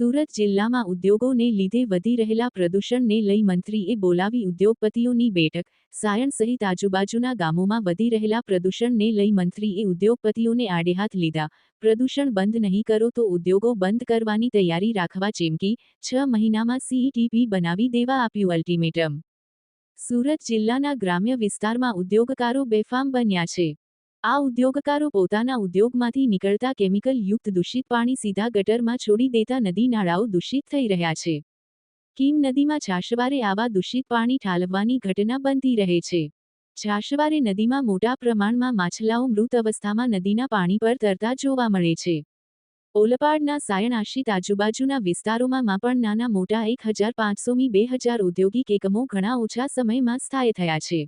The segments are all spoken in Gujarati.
સુરત જિલ્લામાં ઉદ્યોગોને લીધે વધી રહેલા પ્રદૂષણને લઈ મંત્રીએ બોલાવી ઉદ્યોગપતિઓની બેઠક. સાયણ સહિત આજુબાજુના ગામોમાં વધી રહેલા પ્રદૂષણને લઈ મંત્રીએ ઉદ્યોગપતિઓને આડેહાથ લીધા. પ્રદૂષણ બંધ નહીં કરો તો ઉદ્યોગો બંધ કરવાની તૈયારી રાખવા ચીમકી છ મહિનામાં સીઈટીપી બનાવી દેવા આપ્યું અલ્ટિમેટમ સુરત જિલ્લાના ગ્રામ્ય વિસ્તારમાં ઉદ્યોગકારો બેફામ બન્યા છે. આ ઉદ્યોગકારો પોતાના ઉદ્યોગમાંથી નીકળતા કેમિકલ યુક્ત દૂષિત પાણી સીધા ગટરમાં છોડી દેતા નદી નાળાઓ દૂષિત થઈ રહ્યા છે. કીમ નદીમાં છાશવારે આવા દૂષિત પાણી ઠાલવવાની ઘટના બનતી રહે છે. છાશવારે નદીમાં મોટા પ્રમાણમાં માછલાઓ મૃત અવસ્થામાં નદીના પાણી પર તરતા જોવા મળે છે. ઓલપાડના સાયણ આશિત આજુબાજુના વિસ્તારોમાં પણ નાના મોટા એક હજાર પાંચસોમી બે હજાર ઔદ્યોગિક એકમો ઘણા ઓછા સમયમાં સ્થાયી થયા છે.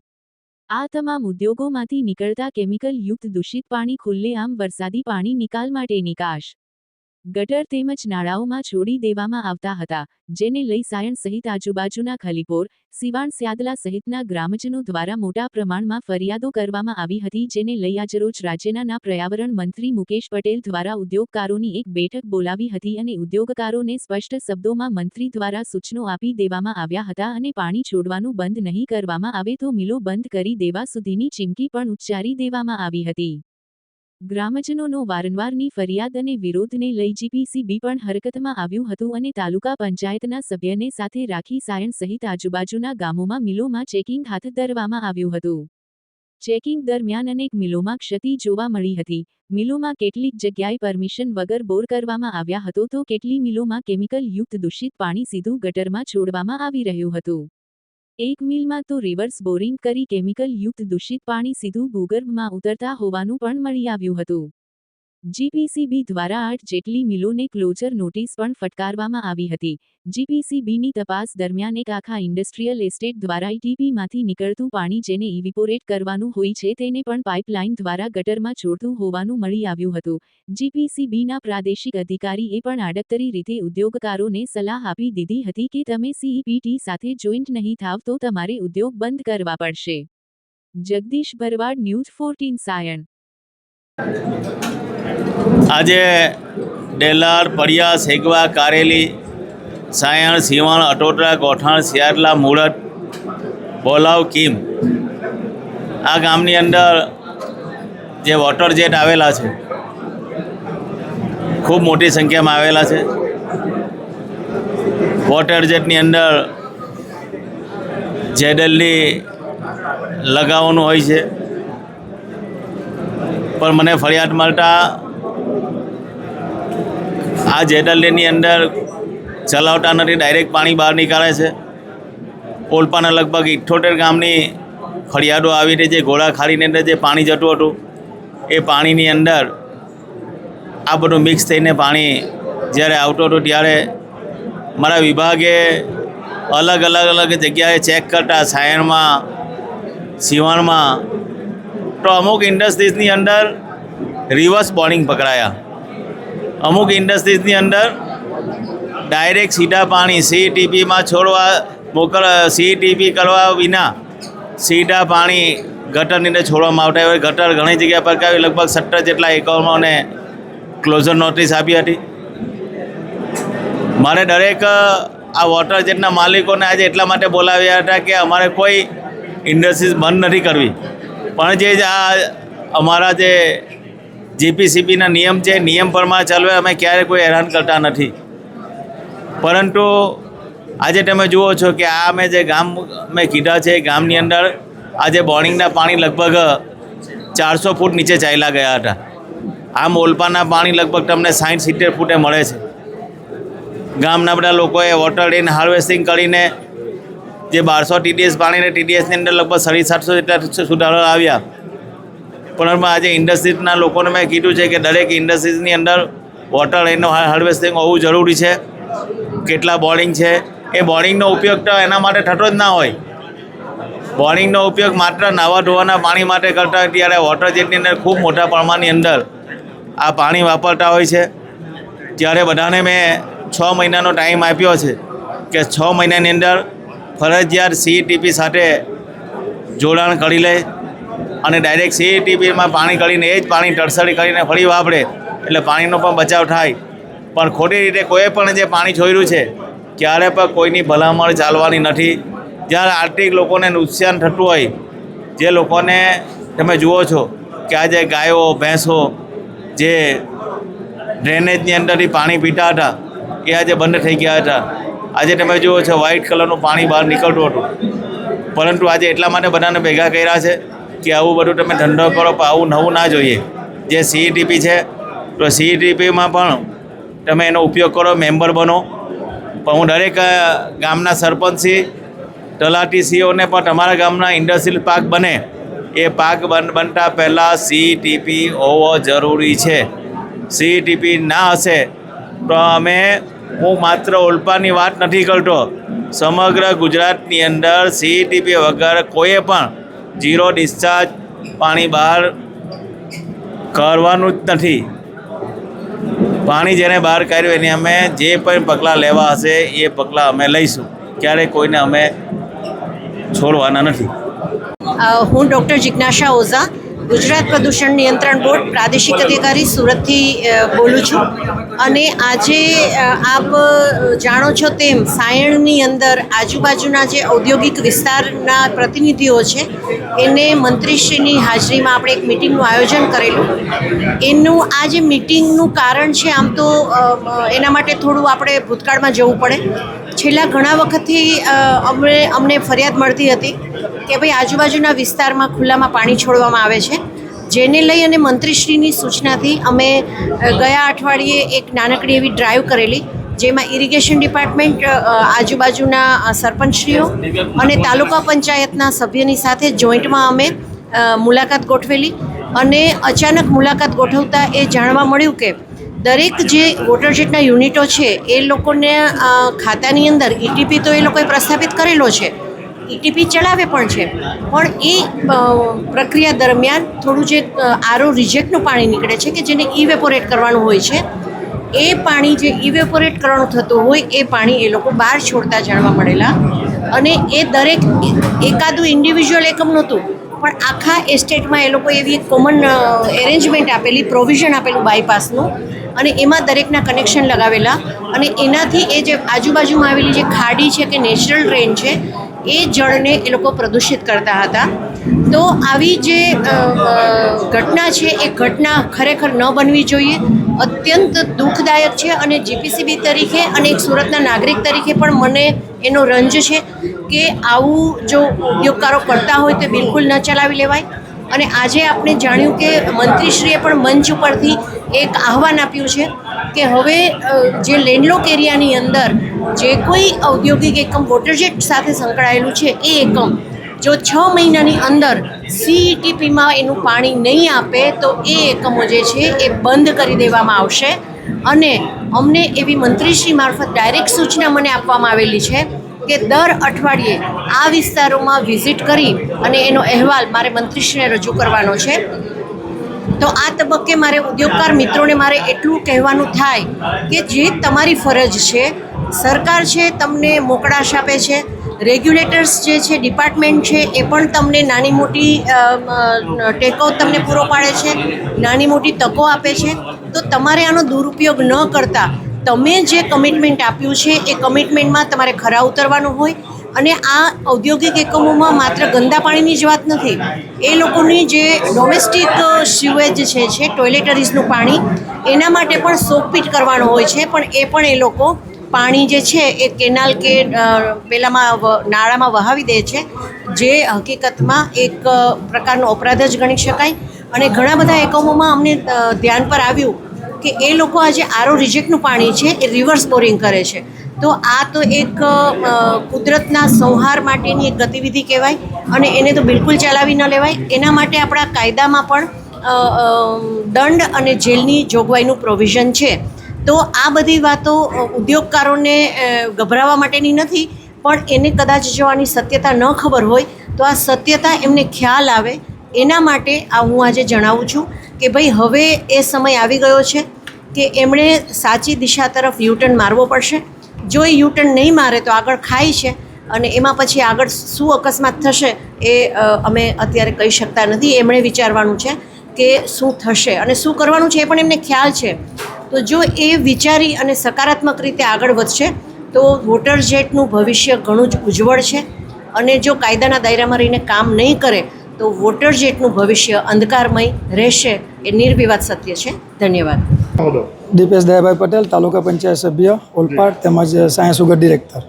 આ તમામ ઉદ્યોગોમાંથી નીકળતા કેમિકલ યુક્ત દૂષિત પાણી ખુલ્લેઆમ વરસાદી પાણી નિકાલ માટે નિકાશ. ગટર તેમજ નાળાઓમાં છોડી દેવામાં આવતા હતા, જેને લઈ સાયણ સહિત આજુબાજુના ખલીપોર, સિવાણ સ્યાદલા સહિતના ગ્રામજનો દ્વારા મોટા પ્રમાણમાં ફરિયાદો કરવામાં આવી હતી, જેને લઈ આજરોજ રાજ્યના પર્યાવરણ મંત્રી મુકેશ પટેલ દ્વારા ઉદ્યોગકારોની એક બેઠક બોલાવી હતી અને ઉદ્યોગકારોને સ્પષ્ટ શબ્દોમાં મંત્રી દ્વારા સૂચનો આપી દેવામાં આવ્યા હતા અને પાણી છોડવાનું બંધ નહીં કરવામાં આવે તો મિલો બંધ કરી દેવા સુધીની ચીમકી પણ ઉચ્ચારી દેવામાં આવી હતી. ગ્રામજનોનો વારંવારની ફરિયાદ અને વિરોધને લઈ જીપીસીબી પણ હરકતમાં આવ્યું હતું અને તાલુકા પંચાયતના સભ્યને સાથે રાખી સાયણ સહિત આજુબાજુના ગામોમાં મિલોમાં ચેકિંગ હાથ ધરવામાં આવ્યું હતું. ચેકિંગ દરમિયાન અનેક મિલોમાં ક્ષતિ જોવા મળી હતી. મિલોમાં કેટલીક જગ્યાએ પરમિશન વગર બોર કરવામાં આવ્યા હતો તો કેટલી મિલોમાં કેમિકલ યુક્ત દૂષિત પાણી સીધું ગટરમાં છોડવામાં આવી રહ્યું હતું. એક મિલમાં તો રિવર્સ બોરિંગ કરી કેમિકલ યુક્ત દૂષિત પાણી સીધું ભૂગર્ભમાં ઉતરતા હોવાનું પણ મળી આવ્યું હતું. જીપીસીબી દ્વારા આઠ જેટલી મિલોને ક્લોઝર નોટિસ પણ ફટકારવામાં આવી હતી. જીપીસીબીની તપાસ દરમિયાન એક આખા ઇન્ડસ્ટ્રીયલ એસ્ટેટ દ્વારા ઈટીપીમાંથી નીકળતું પાણી જેને ઇવિપોરેટ કરવાનું હોય છે તેને પણ પાઇપલાઇન દ્વારા ગટરમાં છોડતું હોવાનું મળી આવ્યું હતું. જીપીસીબીના પ્રાદેશિક અધિકારીએ પણ આડકતરી રીતે ઉદ્યોગકારોને સલાહ આપી દીધી હતી કે તમે સીઈપીટી સાથે જોઈન્ટ નહીં થાવ તો તમારે ઉદ્યોગ બંધ કરવા પડશે. Jagdish Bharwad, news fourteen, Sayan. આજે ડેલાર પડિયા, સેગવા, કારેલી, સાયણ, સિવાણ, અટોટરા, ગોઠાણ સિયારલા મુળત બોલાવ, કીમ આ ગામની અંદર જે વોટર જેટ આવેલા છે, ખૂબ મોટી સંખ્યામાં આવેલા છે. વોટર જેટની અંદર જેડલની લગાવવાનું હોય છે. પણ મને ફરિયાદ મળતા આ જેડલની અંદર ચલાવતા નથી ડાયરેક્ટ પાણી બહાર નીકાળે છે. ઓલપાના લગભગ ઇઠ્ઠોતેર ગામની ફરિયાદો આવી રહી છે ઘોડા ખાડીની અંદર જે પાણી જતું હતું, એ પાણીની અંદર આ બધું મિક્સ થઈને પાણી જ્યારે આવતું હતું ત્યારે મારા વિભાગે અલગ અલગ અલગ જગ્યાએ ચેક કરતા સાયણમાં, સિવાણમાં. તો અમુક ઇન્ડસ્ટ્રીઝની અંદર રિવર્સ બોર્ડિંગ પકડાયા. અમુક ઇન્ડસ્ટ્રીઝની અંદર ડાયરેક્ટ સીધા પાણી સીટીપીમાં છોડવા, મોકલ, સીટીપી કરવા વિના સીધા પાણી ગટરની અંદર છોડવામાં આવતા હોય. ગટર ઘણી જગ્યા પર કાવી લગભગ સત્તર જેટલા એકમોને ક્લોઝર નોટિસ આપી હતી. મારે દરેક આ વોટર જેટના માલિકોને આજે એટલા માટે બોલાવ્યા હતા કે અમારે કોઈ ઇન્ડસ્ટ્રીઝ બંધ નથી કરવી. પણ જે આ અમારા જે જીપીસીબીના નિયમ છે, નિયમ પ્રમાણે ચાલવે, અમે ક્યારે કોઈ હેરાન કરતા નથી. પરંતુ આજે તમે જુઓ છો કે આ અમે જે ગામ મેં કીધા છે, ગામની અંદર આજે બોર્ડિંગના પાણી લગભગ ચારસો ફૂટ નીચે ચાલ્યા ગયા હતા. આમ ઓલપાના પાણી લગભગ તમને સાઠ સિત્તેર ફૂટે મળે છે. ગામના બધા લોકોએ વોટર ડેન હાર્વેસ્ટિંગ કરીને જે બારસો ટીડીએસ પાણીને ટીડીએસની અંદર લગભગ સાડી સાતસો જેટલા સુધારા આવ્યા. પણ આજે ઇન્ડસ્ટ્રીઝના લોકોને મેં કીધું છે કે દરેક ઇન્ડસ્ટ્રીઝની અંદર વોટર એનો હાર્વેસ્ટિંગ હોવું જરૂરી છે. કેટલા બોરિંગ છે. એ બોરિંગનો ઉપયોગ તો એના માટે થતો જ ના હોય. બોરિંગનો ઉપયોગ માત્ર નાવા ધોવાના પાણી માટે કરતા ત્યારે વોટર જેટની અંદર ખૂબ મોટા પ્રમાણની અંદર આ પાણી વાપરતા હોય છે. ત્યારે બધાને મેં છ મહિનાનો ટાઈમ આપ્યો છે કે છ મહિનાની અંદર ફરજિયાત સીટીપી સાથે જોડાણ કરી લે અને ડાયરેક્ટ સીટીપીમાં પાણી કરીને એ જ પાણી ટરસડી કરીને ફરી વાપરે, એટલે પાણીનો પણ બચાવ થાય. પણ ખોટી રીતે કોઈ પણ જે પાણી છોડ્યું છે, ક્યારે પણ કોઈની ભલામણ ચાલવાની નથી. જ્યારે આર્થિક લોકોને નુકસાન થતું હોય, જે લોકોને તમે જુઓ છો કે આજે ગાયો, ભેંસો, જે ડ્રેનેજની અંદરથી પાણી પીતા હતા, એ આજે બંધ થઈ ગયા હતા. આજે તમે જુઓ છો વ્હાઇટ કલરનું પાણી બહાર નીકળતું હતું. પરંતુ આજે એટલા માટે બધાને ભેગા કર્યા છે કે આવું બધું તમે ધંધો કરો પણ આવું નવું ના જોઈએ. જે સીઈટીપી છે, તો સીઈટીપીમાં પણ તમે એનો ઉપયોગ કરો, મેમ્બર બનો. પણ હું દરેક ગામના સરપંચશ્રી તલાટીસીઓને પણ તમારા ગામના ઇન્ડસ્ટ્રીયલ પાર્ક બને, એ પાક બન, બનતા પહેલાં સીઈટીપી હોવો જરૂરી છે. સીઈટીપી ના હશે, તો અમે, હું માત્ર ઓલપાની વાત નથી કરતો. સમગ્ર ગુજરાતની અંદર સીઈટીપી વગર કોઈએ પણ ઝીરો ડિસ્ચાર્જ, પાણી બહાર કરવાનું જ નથી. પાણી જેને બહાર કાઢ્યું એની અમે જે પણ પગલાં લેવા હશે એ પગલાં અમે લઈશું. ક્યારેય કોઈને અમે છોડવાના નથી. હું ડૉક્ટર જિજ્ઞાસા ઓઝા. ગુજરાત પ્રદૂષણ નિયંત્રણ બોર્ડ પ્રાદેશિક અધિકારી સુરતથી બોલું છું. અને આજે આપ જાણો છો તેમ સાયણની અંદર આજુબાજુના જે ઔદ્યોગિક વિસ્તારના પ્રતિનિધિઓ છે, એને મંત્રીશ્રીની હાજરીમાં આપણે એક મિટિંગનું આયોજન કરેલું. એનું આ જે મિટિંગનું કારણ છે, આમ તો એના માટે થોડું આપણે ભૂતકાળમાં જવું પડે. છેલ્લા ઘણા વખતથી અમને અમને ફરિયાદ મળતી હતી કે ભાઈ આજુબાજુના વિસ્તારમાં ખુલ્લામાં પાણી છોડવામાં આવે છે. જેને લઈ અને મંત્રીશ્રીની સૂચનાથી અમે ગયા અઠવાડિયે એક નાનકડી એવી ડ્રાઈવ કરેલી, જેમાં ઇરિગેશન ડિપાર્ટમેન્ટ આજુબાજુના સરપંચશ્રીઓ અને તાલુકા પંચાયતના સભ્યની સાથે જોઈન્ટમાં અમે મુલાકાત ગોઠવેલી. અને અચાનક મુલાકાત ગોઠવતા એ જાણવા મળ્યું કે દરેક જે વોટર જેટના યુનિટો છે, એ લોકોને ખાતાની અંદર ઈટીપી તો એ લોકોએ પ્રસ્થાપિત કરેલો છે. ઈટીપી ચલાવે પણ છે. પણ એ પ્રક્રિયા દરમિયાન થોડું જે આરો રિજેક્ટનું પાણી નીકળે છે કે જેને ઇવેપોરેટ કરવાનું હોય છે, એ પાણી જે ઇવેપોરેટ કરવાનું થતું હોય, એ પાણી એ લોકો બહાર છોડતા જાણવા મળેલા. અને એ દરેક, એકાદું ઇન્ડિવિજ્યુઅલ એકમ નહોતું. પણ આખા એસ્ટેટમાં એ લોકો એવી એક કોમન એરેન્જમેન્ટ આપેલી પ્રોવિઝન આપેલું બાયપાસનું અને એમાં દરેકના કનેક્શન લગાવેલા. અને એનાથી એ જે આજુબાજુમાં આવેલી જે ખાડી છે કે નેચરલ ડ્રેન છે એ જળને એ લોકો પ્રદૂષિત કરતા હતા. તો આવી જે ઘટના છે, એ ઘટના ખરેખર ન બનવી જોઈએ. અત્યંત દુઃખદાયક છે અને જીપીસીબી તરીકે અને એક સુરતના નાગરિક તરીકે પણ મને એનો રંજ છે કે આવું જો ઉદ્યોગકારો કરતા હોય તો બિલકુલ ન ચલાવી લેવાય. અને આજે આપણે જાણ્યું કે મંત્રીશ્રીએ પણ મંચ ઉપરથી એક આહવાન આપ્યું છે કે હવે જે લેન્ડલોક એરિયાની અંદર જે કોઈ ઔદ્યોગિક એકમ વોટરજેટ સાથે સંકળાયેલું છે એ એકમ જો છ મહિનાની અંદર સીઈટીપીમાં એનું પાણી નહીં આપે, તો એ એકમો જે છે એ બંધ કરી દેવામાં આવશે. અને અમને એવી મંત્રીશ્રી મારફત ડાયરેક્ટ સૂચના મને આપવામાં આવેલી છે કે દર અઠવાડિયે આ વિસ્તારોમાં વિઝિટ કરી અને એનો અહેવાલ મારે મંત્રીશ્રીને રજૂ કરવાનો છે. તો આ તબક્કે મારે ઉદ્યોગકાર મિત્રોને મારે એટલું કહેવાનું થાય કે જે તમારી ફરજ છે સરકાર છે, તમને મોકળાશ આપે છે. રેગ્યુલેટર્સ જે છે ડિપાર્ટમેન્ટ છે, એ પણ તમને નાની મોટી ટેકો તમને પૂરો પાડે છે, નાની મોટી તકો આપે છે. તો તમારે આનો દુરુપયોગ ન કરતા તમે જે કમિટમેન્ટ આપ્યું છે, એ કમિટમેન્ટમાં તમારે ખરા ઉતરવાનું હોય. અને આ ઔદ્યોગિક એકમોમાં માત્ર ગંદા પાણીની જ વાત નથી, એ લોકોની જે ડોમેસ્ટિક સ્યુએજ છે છે ટોયલેટરીઝનું પાણી, એના માટે પણ સોકપીટ કરવાનું હોય છે. પણ એ પણ એ લોકો પાણી જે છે એ કેનાલ કે પેલામાં નાળામાં વહાવી દે છે, જે હકીકતમાં એક પ્રકારનો અપરાધ જ ગણી શકાય. અને ઘણા બધા એકમોમાં અમને ધ્યાન પર આવ્યું કે એ લોકો આજે આરો રિજેક્ટનું પાણી છે, એ રિવર્સ બોરિંગ કરે છે. તો આ તો એક કુદરતના સંહાર માટેની એક ગતિવિધિ કહેવાય અને એને તો બિલકુલ ચલાવી ન લેવાય. એના માટે આપણા કાયદામાં પણ દંડ અને જેલની જોગવાઈનું પ્રોવિઝન છે. તો આ બધી વાતો ઉદ્યોગકારોને ગભરાવા માટેની નથી, પણ એને કદાચ જો આની સત્યતા ન ખબર હોય, તો આ સત્યતા એમને ખ્યાલ આવે. એના માટે આ હું આજે જણાવું છું કે ભાઈ હવે એ સમય આવી ગયો છે કે એમણે સાચી દિશા તરફ યુટર્ન મારવો પડશે. જો એ યુટર્ન નહીં મારે તો આગળ ખાય છે અને એમાં પછી આગળ શું અકસ્માત થશે એ અમે અત્યારે કહી શકતા નથી. એમણે વિચારવાનું છે કે શું થશે અને શું કરવાનું છે એ પણ એમને ખ્યાલ છે. તો જો એ વિચારી અને સકારાત્મક રીતે આગળ વધશે તો વોટર જેટનું ભવિષ્ય ઘણું જ ઉજ્જવળ છે. અને જો કાયદાના દાયરામાં રહીને કામ નહીં કરે તો વોટર જેટનું ભવિષ્ય અંધકારમય રહેશે એ નિર્વિવાદ સત્ય છે. ધન્યવાદ. દીપેશ દયાભાઈ પટેલ તાલુકા પંચાયત સભ્ય ઓલપાડ તેમજ સાયન્સ સુગર ડિરેક્ટર.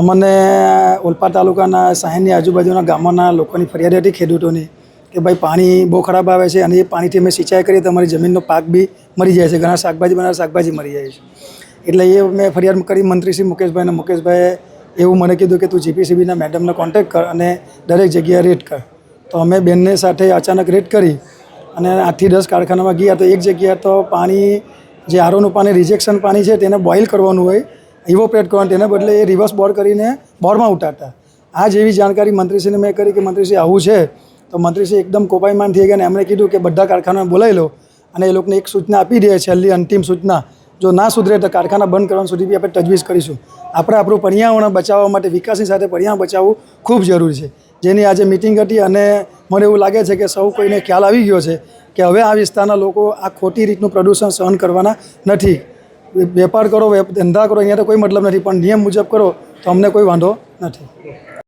અમને ઓલપાડ તાલુકાના સાયનની આજુબાજુના ગામોના લોકોની ફરિયાદ હતી ખેડૂતોની. કે ભાઈ પાણી બહુ ખરાબ આવે છે અને એ પાણીથી અમે સિંચાઈ કરીએ તો અમારી જમીનનો પાક બી મરી જાય છે. ઘણા શાકભાજી બનાવે શાકભાજી મરી જાય છે. એટલે એ મેં ફરિયાદ કરી મંત્રી શ્રી મુકેશભાઈને. મુકેશભાઈએ એવું મને કીધું કે તું જીપીસીબીના મેડમને કોન્ટેક્ટ કર અને દરેક જગ્યાએ રેટ કર. તો અમે બેનને સાથે અચાનક રેડ કરી અને આઠથી દસ કારખાનામાં ગયા તો એક જગ્યાએ તો પાણી, જે આરોનું પાણી રિજેક્શન પાણી છે તેને બોઇલ કરવાનું હોય ઇવોપરેટ કરવાનું, તેને બદલે એ રિવર્સ બોર કરીને બોરમાં ઉતારતા. આ જેવી જાણકારી મંત્રીશ્રીને મેં કરી કે મંત્રીશ્રી આવું છે તો મંત્રીશ્રી એકદમ કોપાયમાન થઈ ગયા અને એમણે કીધું કે બધા કારખાનાને બોલાવી લો અને એ લોકોને એક સૂચના આપી દે છેલ્લી અંતિમ સૂચના. જો ના સુધરે તો કારખાના બંધ કરવાનું સુધી બી આપણે તજવીજ કરીશું. આપણે આપણું પર્યાવરણ બચાવવા માટે વિકાસની સાથે પર્યાવરણ બચાવવું ખૂબ જરૂરી છે. જેની આજે મિટિંગ હતી અને મને એવું લાગે છે કે સૌ કોઈને ખ્યાલ આવી ગયો છે કે હવે આ વિસ્તારના લોકો આ ખોટી રીતનું પ્રદૂષણ સહન કરવાના નથી. વેપાર કરો, વેપ- ધંધા કરો, અહીંયા તો કોઈ મતલબ નથી, પણ નિયમ મુજબ કરો તો અમને કોઈ વાંધો નથી.